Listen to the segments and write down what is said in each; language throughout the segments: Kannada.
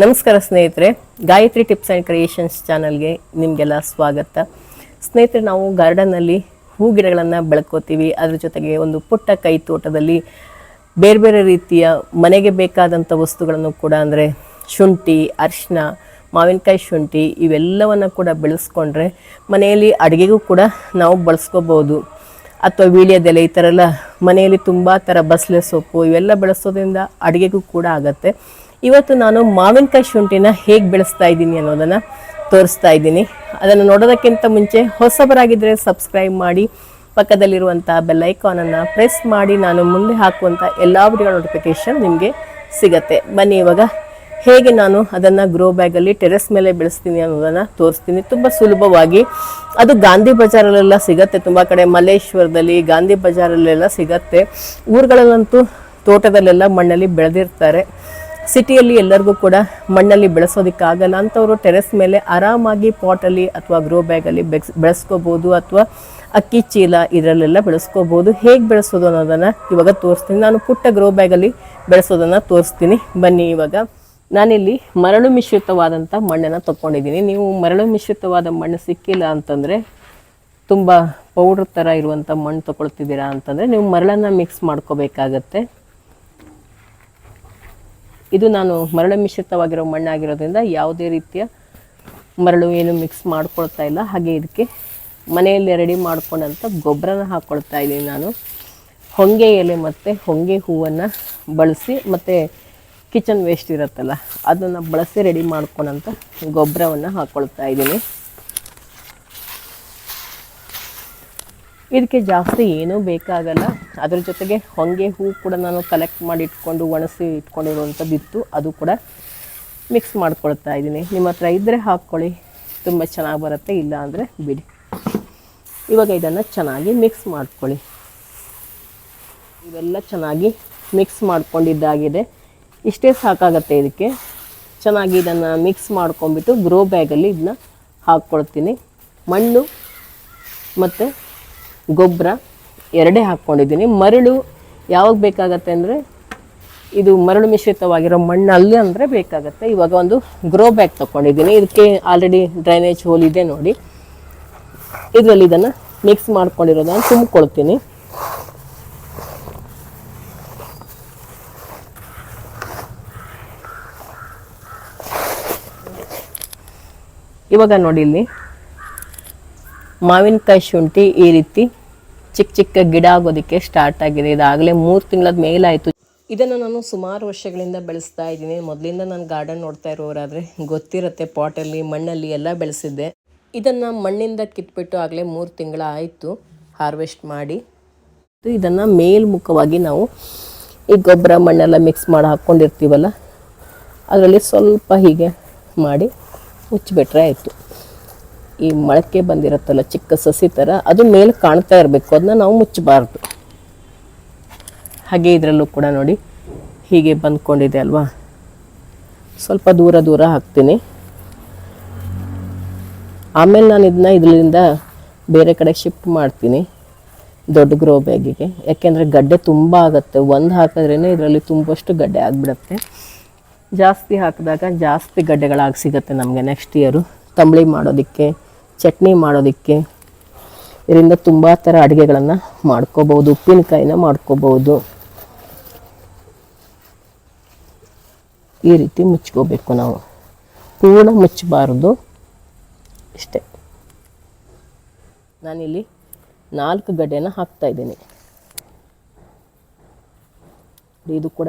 ನಮಸ್ಕಾರ ಸ್ನೇಹಿತರೆ, ಗಾಯತ್ರಿ ಟಿಪ್ಸ್ ಆ್ಯಂಡ್ ಕ್ರಿಯೇಷನ್ಸ್ ಚಾನಲ್ಗೆ ನಿಮಗೆಲ್ಲ ಸ್ವಾಗತ. ಸ್ನೇಹಿತರೆ, ನಾವು ಗಾರ್ಡನ್ನಲ್ಲಿ ಹೂ ಗಿಡಗಳನ್ನು ಬೆಳ್ಕೋತೀವಿ. ಅದ್ರ ಜೊತೆಗೆ ಒಂದು ಪುಟ್ಟ ಕೈ ತೋಟದಲ್ಲಿ ಬೇರೆ ಬೇರೆ ರೀತಿಯ ಮನೆಗೆ ಬೇಕಾದಂಥ ವಸ್ತುಗಳನ್ನು ಕೂಡ, ಅಂದರೆ ಶುಂಠಿ ಅರಿಶಿನ ಮಾವಿನಕಾಯಿ ಶುಂಠಿ ಇವೆಲ್ಲವನ್ನು ಕೂಡ ಬೆಳೆಸ್ಕೊಂಡ್ರೆ ಮನೆಯಲ್ಲಿ ಅಡುಗೆಗೂ ಕೂಡ ನಾವು ಬಳಸ್ಕೋಬೋದು. ಅಥವಾ ವೀಳ್ಯದೆಲೆ ಈ ಥರ ಎಲ್ಲ ಮನೆಯಲ್ಲಿ ತುಂಬ ಥರ ಬಸಳೆ ಸೊಪ್ಪು ಇವೆಲ್ಲ ಬೆಳೆಸೋದ್ರಿಂದ ಅಡುಗೆಗೂ ಕೂಡ ಆಗತ್ತೆ. ಇವತ್ತು ನಾನು ಮಾವಿನಕಾಯಿ ಶುಂಠಿನ ಹೇಗೆ ಬೆಳೆಸ್ತಾ ಇದ್ದೀನಿ ಅನ್ನೋದನ್ನು ತೋರಿಸ್ತಾ ಇದ್ದೀನಿ. ಅದನ್ನು ನೋಡೋದಕ್ಕಿಂತ ಮುಂಚೆ ಹೊಸಬರಾಗಿದ್ದರೆ ಸಬ್ಸ್ಕ್ರೈಬ್ ಮಾಡಿ ಪಕ್ಕದಲ್ಲಿರುವಂಥ ಬೆಲ್ಲೈಕಾನನ್ನು ಪ್ರೆಸ್ ಮಾಡಿ, ನಾನು ಮುಂದೆ ಹಾಕುವಂಥ ಎಲ್ಲ ವಿಡಿಯೋ ನೋಟಿಫಿಕೇಷನ್ ನಿಮಗೆ ಸಿಗತ್ತೆ. ಬನ್ನಿ ಇವಾಗ ಹೇಗೆ ನಾನು ಅದನ್ನು ಗ್ರೋ ಬ್ಯಾಗಲ್ಲಿ ಟೆರೆಸ್ ಮೇಲೆ ಬೆಳೆಸ್ತೀನಿ ಅನ್ನೋದನ್ನು ತೋರಿಸ್ತೀನಿ. ತುಂಬ ಸುಲಭವಾಗಿ. ಅದು ಗಾಂಧಿ ಬಜಾರಲ್ಲೆಲ್ಲ ಸಿಗತ್ತೆ ತುಂಬ ಕಡೆ. ಮಲ್ಲೇಶ್ವರದಲ್ಲಿ ಗಾಂಧಿ ಬಜಾರಲ್ಲೆಲ್ಲ ಸಿಗತ್ತೆ. ಊರುಗಳಲ್ಲಂತೂ ತೋಟದಲ್ಲೆಲ್ಲ ಮಣ್ಣಲ್ಲಿ ಬೆಳೆದಿರ್ತಾರೆ. ಸಿಟಿಯಲ್ಲಿ ಎಲ್ಲರಿಗೂ ಕೂಡ ಮಣ್ಣಲ್ಲಿ ಬೆಳೆಸೋದಕ್ಕಾಗಲ್ಲ. ಅಂಥವರು ಟೆರೆಸ್ ಮೇಲೆ ಆರಾಮಾಗಿ ಪಾಟಲ್ಲಿ ಅಥವಾ ಗ್ರೋ ಬ್ಯಾಗಲ್ಲಿ ಬೆಕ್ಸ್ ಬೆಳೆಸ್ಕೋಬೋದು ಅಥವಾ ಅಕ್ಕಿ ಚೀಲ ಇದರಲ್ಲೆಲ್ಲ ಬೆಳೆಸ್ಕೋಬೋದು. ಹೇಗೆ ಬೆಳೆಸೋದು ಅನ್ನೋದನ್ನು ಇವಾಗ ತೋರಿಸ್ತೀನಿ. ನಾನು ಪುಟ್ಟ ಗ್ರೋ ಬ್ಯಾಗಲ್ಲಿ ಬೆಳೆಸೋದನ್ನು ತೋರಿಸ್ತೀನಿ. ಬನ್ನಿ ಇವಾಗ. ನಾನಿಲ್ಲಿ ಮರಳು ಮಿಶ್ರಿತವಾದಂಥ ಮಣ್ಣನ್ನು ತಗೊಂಡಿದ್ದೀನಿ ನೀವು ಮರಳು ಮಿಶ್ರಿತವಾದ ಮಣ್ಣು ಸಿಕ್ಕಿಲ್ಲ ಅಂತಂದರೆ ತುಂಬ ಪೌಡ್ರ್ ಥರ ಇರುವಂಥ ಮಣ್ಣು ತಗೊಳ್ತಿದ್ದೀರಾ ಅಂತಂದರೆ ನೀವು ಮರಳನ್ನು ಮಿಕ್ಸ್ ಮಾಡ್ಕೋಬೇಕಾಗತ್ತೆ. ಇದು ನಾನು ಮರಳು ಮಿಶ್ರಿತವಾಗಿರೋ ಮಣ್ಣಾಗಿರೋದ್ರಿಂದ ಯಾವುದೇ ರೀತಿಯ ಮರಳು ಏನು ಮಿಕ್ಸ್ ಮಾಡ್ಕೊಳ್ತಾ ಇಲ್ಲ. ಹಾಗೆ ಇದಕ್ಕೆ ಮನೆಯಲ್ಲಿ ರೆಡಿ ಮಾಡ್ಕೊಂಡಂಥ ಗೊಬ್ಬರನ ಹಾಕ್ಕೊಳ್ತಾ ಇದ್ದೀನಿ ನಾನು. ಹೊಂಗೆ ಎಲೆ ಮತ್ತು ಹೊಂಗೆ ಹೂವನ್ನು ಬಳಸಿ, ಮತ್ತು ಕಿಚನ್ ವೇಸ್ಟ್ ಇರುತ್ತಲ್ಲ, ಅದನ್ನು ಬಳಸಿ ರೆಡಿ ಮಾಡ್ಕೊಂಡಂಥ ಗೊಬ್ಬರವನ್ನು ಹಾಕ್ಕೊಳ್ತಾ ಇದ್ದೀನಿ. ಇದಕ್ಕೆ ಜಾಸ್ತಿ ಏನೂ ಬೇಕಾಗಲ್ಲ. ಅದ್ರ ಜೊತೆಗೆ ಹೊಂಗೆ ಹೂ ಕೂಡ ನಾನು ಕಲೆಕ್ಟ್ ಮಾಡಿ ಇಟ್ಕೊಂಡು, ಒಣಸಿ ಇಟ್ಕೊಂಡಿರುವಂಥದ್ದಿತ್ತು ಅದು ಕೂಡ ಮಿಕ್ಸ್ ಮಾಡ್ಕೊಳ್ತಾ ಇದ್ದೀನಿ. ನಿಮ್ಮ ಹತ್ರ ಇದ್ದರೆ ಹಾಕ್ಕೊಳ್ಳಿ. ತುಂಬ ಚೆನ್ನಾಗಿ ಬರುತ್ತೆ. ಇಲ್ಲ ಅಂದರೆ ಬಿಡಿ. ಇವಾಗ ಇದನ್ನು ಚೆನ್ನಾಗಿ ಮಿಕ್ಸ್ ಮಾಡ್ಕೊಳ್ಳಿ. ಇವೆಲ್ಲ ಚೆನ್ನಾಗಿ ಮಿಕ್ಸ್ ಮಾಡ್ಕೊಂಡಿದ್ದಾಗಿದೆ. ಇಷ್ಟೇ ಸಾಕಾಗತ್ತೆ ಇದಕ್ಕೆ. ಚೆನ್ನಾಗಿ ಇದನ್ನು ಮಿಕ್ಸ್ ಮಾಡ್ಕೊಂಬಿಟ್ಟು ಗ್ರೋ ಬ್ಯಾಗಲ್ಲಿ ಇದನ್ನ ಹಾಕ್ಕೊಳ್ತೀನಿ. ಮಣ್ಣು ಮತ್ತು ಗೊಬ್ಬರ. ಎರಡೇ ಹಾಕ್ಕೊಂಡಿದ್ದೀನಿ. ಮರಳು ಯಾವಾಗ ಬೇಕಾಗತ್ತೆ ಅಂದರೆ ಇದು ಮರಳು ಮಿಶ್ರಿತವಾಗಿರೋ ಮಣ್ಣಲ್ಲಿ ಅಂದರೆ ಬೇಕಾಗತ್ತೆ. ಇವಾಗ ಒಂದು ಗ್ರೋ ಬ್ಯಾಗ್ ತೊಗೊಂಡಿದ್ದೀನಿ ಇದಕ್ಕೆ ಆಲ್ರೆಡಿ ಡ್ರೈನೇಜ್ ಹೋಲ್ ಇದೆ ನೋಡಿ. ಇದರಲ್ಲಿ ಇದನ್ನು ಮಿಕ್ಸ್ ಮಾಡ್ಕೊಂಡಿರೋದನ್ನು ತುಂಬಿಕೊಳ್ತೀನಿ. ಇವಾಗ ನೋಡಿ ಇಲ್ಲಿ ಮಾವಿನಕಾಯಿ ಶುಂಠಿ ಈ ರೀತಿ ಚಿಕ್ಕ ಚಿಕ್ಕ ಗಿಡ ಆಗೋದಕ್ಕೆ ಸ್ಟಾರ್ಟ್ ಆಗಿದೆ. ಇದಾಗಲೇ ಮೂರು ತಿಂಗಳದ ಮೇಲಾಯಿತು. ಇದನ್ನು ನಾನು ಸುಮಾರು ವರ್ಷಗಳಿಂದ ಬೆಳೆಸ್ತಾ ಇದ್ದೀನಿ. ಮೊದಲಿಂದ ನಾನು ಗಾರ್ಡನ್ ನೋಡ್ತಾ ಇರೋರಾದರೆ ಗೊತ್ತಿರುತ್ತೆ ಪಾಟಲ್ಲಿ ಮಣ್ಣಲ್ಲಿ ಎಲ್ಲ ಬೆಳೆಸಿದ್ದೆ. ಇದನ್ನು ಮಣ್ಣಿಂದ ಕಿತ್ಬಿಟ್ಟು ಆಗಲೇ ಮೂರು ತಿಂಗಳ ಆಯಿತು ಹಾರ್ವೆಸ್ಟ್ ಮಾಡಿ. ಇದನ್ನು ಮೇಲ್ಮುಖವಾಗಿ ನಾವು ಈ ಗೊಬ್ಬರ ಮಣ್ಣೆಲ್ಲ ಮಿಕ್ಸ್ ಮಾಡಿ ಹಾಕ್ಕೊಂಡಿರ್ತೀವಲ್ಲ ಅದರಲ್ಲಿ ಸ್ವಲ್ಪ ಹೀಗೆ ಮಾಡಿ ಮುಚ್ಚಿಬಿಟ್ರೆ ಆಯಿತು. ಈ ಮೊಳಕೆ ಬಂದಿರತ್ತಲ್ಲ ಚಿಕ್ಕ ಸಸಿ ಥರ ಅದು ಮೇಲೆ ಕಾಣ್ತಾ ಇರಬೇಕು ಅದನ್ನ ನಾವು ಮುಚ್ಚಬಾರ್ದು. ಹಾಗೆ ಇದರಲ್ಲೂ ಕೂಡ ನೋಡಿ, ಹೀಗೆ ಬಂದ್ಕೊಂಡಿದೆ ಅಲ್ವಾ? ಸ್ವಲ್ಪ ದೂರ ದೂರ ಹಾಕ್ತೀನಿ. ಆಮೇಲೆ ನಾನು ಇದನ್ನ ಇದರಿಂದ ಬೇರೆ ಕಡೆ ಶಿಫ್ಟ್ ಮಾಡ್ತೀನಿ, ದೊಡ್ಡ ಗ್ರೋ ಬ್ಯಾಗಿಗೆ ಯಾಕೆಂದರೆ ಗಡ್ಡೆ ತುಂಬ ಆಗುತ್ತೆ, ಒಂದು ಹಾಕಿದ್ರೇ ಇದರಲ್ಲಿ ತುಂಬಷ್ಟು ಗಡ್ಡೆ ಆಗಿಬಿಡುತ್ತೆ. ಜಾಸ್ತಿ ಹಾಕಿದಾಗ ಜಾಸ್ತಿ ಗಡ್ಡೆಗಳಾಗಿ ಸಿಗುತ್ತೆ ನಮಗೆ ನೆಕ್ಸ್ಟ್ ಇಯರು ತಂಬಳಿ ಮಾಡೋದಕ್ಕೆ, ಚಟ್ನಿ ಮಾಡೋದಕ್ಕೆ, ಇದರಿಂದ ತುಂಬ ಥರ ಅಡುಗೆಗಳನ್ನು ಮಾಡ್ಕೋಬೋದು ಉಪ್ಪಿನಕಾಯಿನ ಮಾಡ್ಕೋಬೋದು ಈ ರೀತಿ ಮುಚ್ಕೋಬೇಕು ನಾವು. ಪೂರ್ಣ ಮುಚ್ಚಬಾರ್ದು. ಇಷ್ಟೇ. ನಾನಿಲ್ಲಿ ನಾಲ್ಕು ಗಡ್ಡೆನ ಹಾಕ್ತಾ ಇದ್ದೀನಿ. ಇದು ಕೂಡ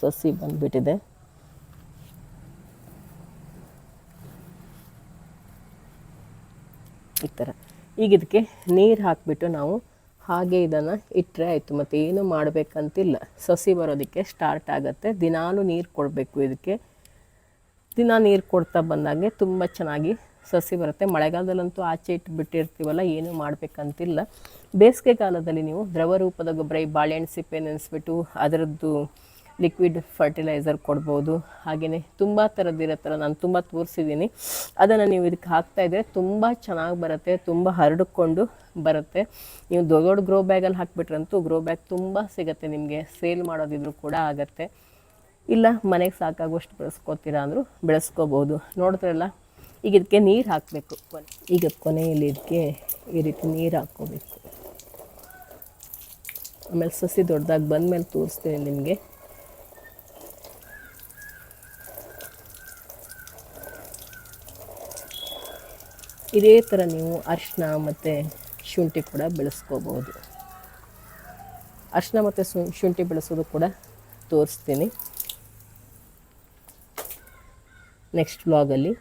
ಸಸಿ ಬಂದುಬಿಟ್ಟಿದೆ. ಈ ಥರ ಈಗ ಇದಕ್ಕೆ ನೀರು ಹಾಕಿಬಿಟ್ಟು ನಾವು ಹಾಗೆ ಇದನ್ನು ಇಟ್ಟರೆ ಆಯಿತು, ಮತ್ತು ಏನು ಮಾಡಬೇಕಂತಿಲ್ಲ. ಸಸಿ ಬರೋದಕ್ಕೆ ಸ್ಟಾರ್ಟ್ ಆಗುತ್ತೆ. ದಿನಾಲೂ ನೀರು ಕೊಡಬೇಕು ಇದಕ್ಕೆ. ದಿನ ನೀರು ಕೊಡ್ತಾ ಬಂದಾಗೆ ತುಂಬ ಚೆನ್ನಾಗಿ ಸಸಿ ಬರುತ್ತೆ. ಮಳೆಗಾಲದಲ್ಲಂತೂ ಆಚೆ ಇಟ್ಟು ಬಿಟ್ಟಿರ್ತೀವಲ್ಲ, ಏನೂ ಮಾಡಬೇಕಂತಿಲ್ಲ. ಬೇಸಿಗೆ ಕಾಲದಲ್ಲಿ ನೀವು ದ್ರವ ರೂಪದ ಗೊಬ್ಬರ, ಈ ಬಾಳೆಹಣ್ಣು ಸಿಪ್ಪೆ ನೆನೆಸ್ಬಿಟ್ಟು ಅದರದ್ದು ಲಿಕ್ವಿಡ್ ಫರ್ಟಿಲೈಸರ್ ಕೊಡ್ಬೋದು. ಹಾಗೆಯೇ ತುಂಬ ಥರದ್ದು ಇರುತ್ತಲ್ಲ, ನಾನು ತುಂಬ ತೋರಿಸಿದ್ದೀನಿ ಅದನ್ನು ನೀವು ಇದಕ್ಕೆ ಹಾಕ್ತಾ ಇದ್ದರೆ ತುಂಬ ಚೆನ್ನಾಗಿ ಬರುತ್ತೆ, ತುಂಬ ಹರಡಿಕೊಂಡು ಬರುತ್ತೆ. ನೀವು ದೊಡ್ಡ ದೊಡ್ಡ ಗ್ರೋ ಬ್ಯಾಗಲ್ಲಿ ಹಾಕ್ಬಿಟ್ರಂತೂ ಗ್ರೋ ಬ್ಯಾಗ್ ತುಂಬ ಸಿಗುತ್ತೆ ನಿಮಗೆ ಸೇಲ್ ಮಾಡೋದಿದ್ರು ಕೂಡ ಆಗುತ್ತೆ. ಇಲ್ಲ, ಮನೆಗೆ ಸಾಕಾಗುವಷ್ಟು ಬೆಳೆಸ್ಕೋತೀರಾ ಅಂದರೂ ಬೆಳೆಸ್ಕೋಬೋದು. ನೋಡಿದ್ರಲ್ಲ, ಈಗ ಇದಕ್ಕೆ ನೀರು ಹಾಕಬೇಕು. ಈಗ ಕೊನೆಯಲ್ಲಿ ಇದಕ್ಕೆ ಈ ರೀತಿ ನೀರು ಹಾಕ್ಕೋಬೇಕು. ಆಮೇಲೆ ಸಸಿ ದೊಡ್ಡದಾಗಿ ಬಂದಮೇಲೆ ತೋರಿಸ್ತೀನಿ ನಿಮಗೆ. ಇದೇ ಥರ ನೀವು ಅರಿಶಿನ ಮತ್ತು ಶುಂಠಿ ಕೂಡ ಬೆಳೆಸ್ಕೋಬೋದು. ಅರಿಶಿನ ಮತ್ತು ಶುಂಠಿ ಬೆಳೆಸೋದು ಕೂಡ ತೋರಿಸ್ತೀನಿ. ನೆಕ್ಸ್ಟ್ ವ್ಲಾಗಲ್ಲಿ